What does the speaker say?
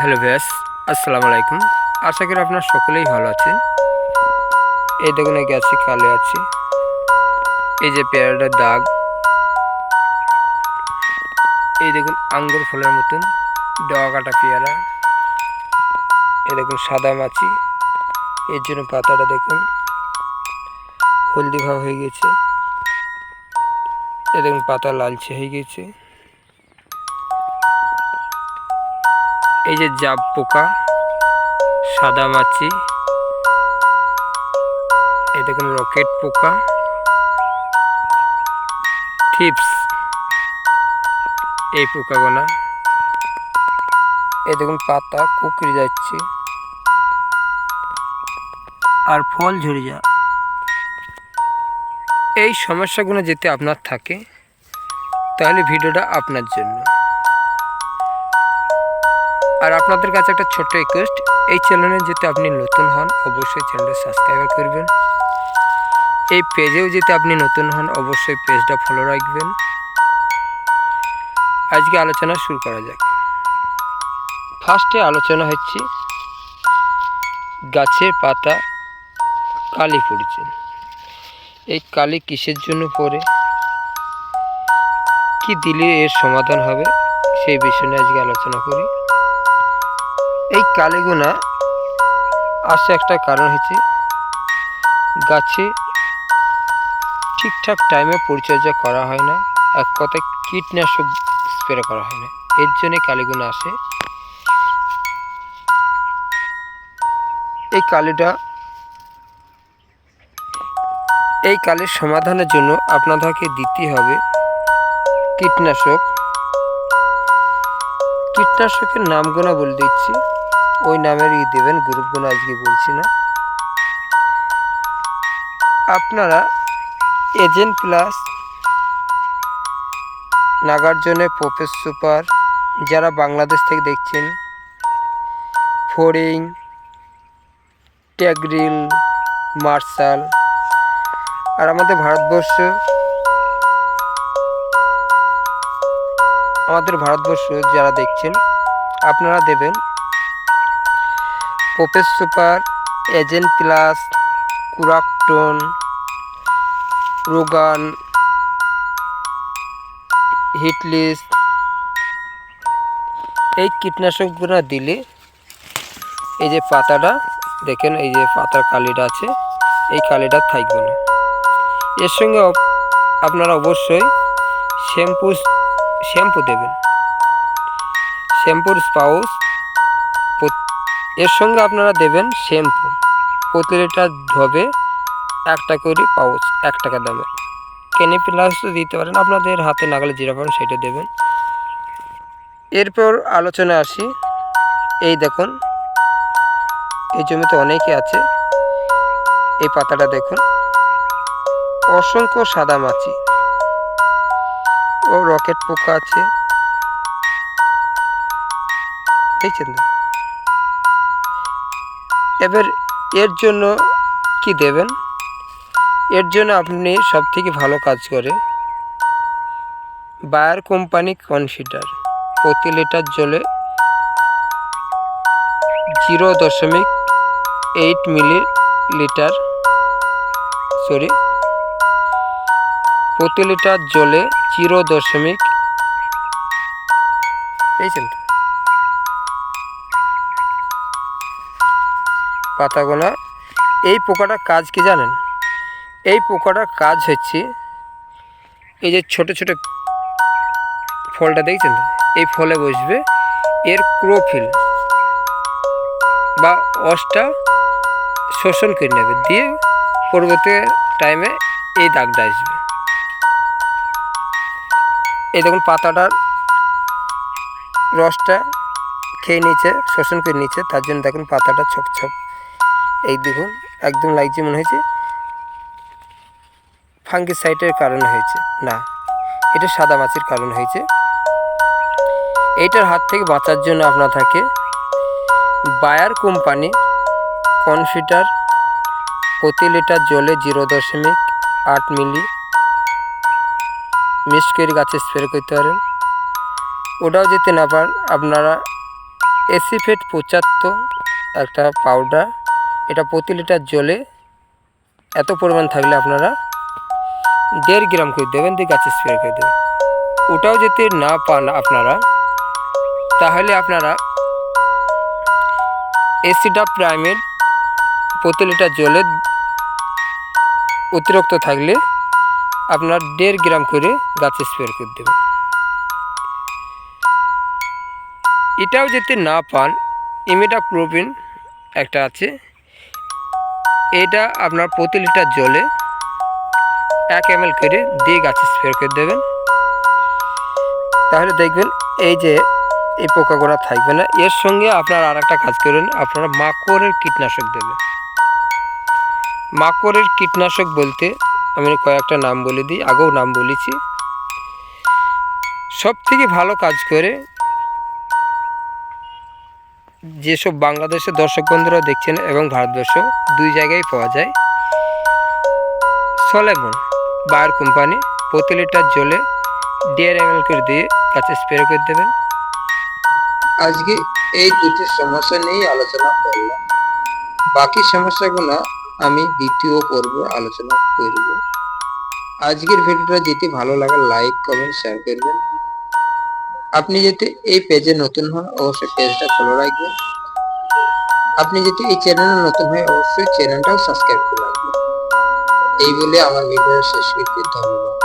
Hello ব্যাস আসসালামু আলাইকুম। আশা করি আপনার সকলেই ভালো আছেন। এই দেখুন এই গাছে কালে আছে। এই যে পেয়ারাটার দাগ। এই দেখুন, আঙ্গুর ফলের মতন, ডগা কাটা পেয়ারা। এই দেখুন, সাদা মাছি। এর জন্য পাতাটা দেখুন, হলদি ভাব হয়ে গেছে। এই দেখুন, পাতা লালচে হয়ে গেছে। এই যে জাব পোকা, সাদা মাছি, এই দেখুন রকেট পোকা টিপস এই পোকাগুলা। এই দেখুন পাতা কুকড়ে যাচ্ছে। আর ফল ঝরে যা। এই সমস্যাগুলো যদি আপনার থাকে, তাহলে ভিডিওটা আপনার জন্য। আর আপনাদের কাছে একটা ছোট্ট রিকোয়েস্ট এই চ্যানেলে যদি আপনি নতুন হন, অবশ্যই চ্যানেলটা সাবস্ক্রাইব করবেন। এই পেজেও যদি আপনি নতুন হন, অবশ্যই পেজটা ফলো রাখবেন। আজকে আলোচনা শুরু করা যাক। ফার্স্টে আলোচনা হচ্ছে গাছের পাতা কালি পড়েছে। এই কালি কিসের জন্য পড়ে? কি দিলে এর সমাধান হবে? সেই বিষয় নিয়ে আজকে আলোচনা করি। এই কালিগুনা আসে একটা কারণ হচ্ছে গাছে ঠিকঠাক টাইমে পরিচর্যা করা হয় না, এক কথায় কীটনাশক স্প্রে করা হয় না। এর জন্যে কালিগুনা আসে। এই কালিটা এই কালির সমাধানের জন্য আপনাদেরকে দিতে হবে কীটনাশক। কীটনাশকের নামগুলো বলে দিচ্ছি। ওই নামেরই দেবেন, গ্রুপগুলো আজকে বলছি না। আপনারা এজেন্ট প্লাস নাগার্জনে প্রোফেস সুপার, যারা বাংলাদেশ থেকে দেখছেন, ফোরিং, ট্যাগরিল, মার্শাল, আর আমাদের ভারতবর্ষ আমাদের ভারতবর্ষ যারা দেখছেন, আপনারা দেবেন প্রোফেস সুপার, এজেন্ট প্লাস, কুরাকটন, রোগান হিটলিস এই কীটনাশকগুলো দিলে এই যে পাতাটা, দেখেন এই যে পাতার কালিটা আছে, এই কালিটা থাকবে না। এর সঙ্গে আপনারা অবশ্যই শ্যাম্পু শ্যাম্পু দেবেন। শ্যাম্পুর স্পাউস এর সঙ্গে আপনারা দেবেন শ্যাম্পু। প্রতি লিটার ধবে একটা করে পাউচ, এক টাকা দামে। কেনি প্লাসও দিতে পারেন, আপনাদের হাতে নাগালে যেটা পারেন সেটা দেবেন। এরপর আলোচনা আসি। এই দেখুন, এই জমিতে অনেকে আছে। এই পাতাটা দেখুন। অসংখ্য সাদা মাছি। ও রকেট পোকা আছে। দেখছেন তো? এবার এর জন্য কি দেবেন? এর জন্য আপনি সব থেকে ভালো কাজ করে বায়ার কোম্পানি কনসিডার প্রতি লিটার জলে জিরো দশমিক এইট মিলি লিটার, সরি, প্রতি লিটার জলে জিরো দশমিক, পেয়েছেন তো? পাতাগোনা। এই পোকাটার কাজ কি জানেন? এই পোকাটার কাজ হচ্ছে, এই যে ছোট ছোট ফলটা দেখছেন এই ফলে বসবে এর ক্রোফিল বা অসটা শোষণ করে নেবে। দিয়ে পরবর্তী টাইমে এই দাগটা আসবে। এই দেখুন পাতাটার রসটা খেয়ে নিচ্ছে শোষণ করে নিচ্ছে তার জন্য দেখুন পাতাটা ছোপ ছোপ এই দেখুন, একদম লাগছে মনে হয়েছে। ফাঙ্গিসাইটের কারণে হয়েছে। না, এটা সাদা মাছির কারণ হয়েছে। এইটার হাত থেকে বাঁচার জন্য আপনার থাকে বায়ার কোম্পানি কনফিটার প্রতি লিটার জলে জিরো দশমিক আট মিলি মিক্স গাছে স্প্রে করতে পারেন। ওটাও যেতে না পার, আপনারা এসিফেট পঁচাত্তর একটা পাউডার এটা প্রতি লিটার জলে এত পরিমাণ থাকলে আপনারা দেড় গ্রাম করে দেবেন দিয়ে গাছে স্প্রে করে দেবেন। ওটাও যদি না পান আপনারা, তাহলে আপনারা এসিডা প্রাইমের প্রতি লিটার জলে অতিরিক্ত থাকলে আপনার দেড় গ্রাম করে গাছে স্প্রে করে দেবেন। এটাও যদি না পান ইমিডাক্লোপিন একটা আছে এটা আপনার প্রতি লিটার জলে এক এম এল করে দিয়ে গাছে স্প্রে করে দেবেন। তাহলে দেখবেন এই যে এই পোকাগুলো থাকবে না। এর সঙ্গে আপনার আর একটা কাজ করেন, আপনারা মাকড়ের কীটনাশক দেবেন। মাকড়ের কীটনাশক বলতে আমি কয়েকটা নাম বলে দিই, আগেও নাম বলেছি। সব থেকে ভালো কাজ করে যেসব বাংলাদেশের দর্শক বন্ধুরা দেখছেন এবং ভারতবর্ষ, দুই জায়গায় পাওয়া যায়। সলেমন বায়ার কোম্পানি প্রতি লিটার জলে দেড় এম করে দিয়ে গাছে স্প্রে করে দেবেন। আজকে এই দুটি সমস্যা নিয়েই আলোচনা করলাম। বাকি সমস্যাগুলো আমি দ্বিতীয় পর্বে আলোচনা করব। আজকের ভিডিওটা যদি ভালো লাগে লাইক কমেন্ট শেয়ার করবেন। আপনি যদি এই পেজে নতুন হন, অবশ্যই পেজটা খোলা রাখবেন। আপনি যদি এই চ্যানেলে নতুন হয়, অবশ্যই চ্যানেলটাও সাবস্ক্রাইব করে রাখবেন। এই বলে আমার ভিডিও শেষ করতে ধন্যবাদ।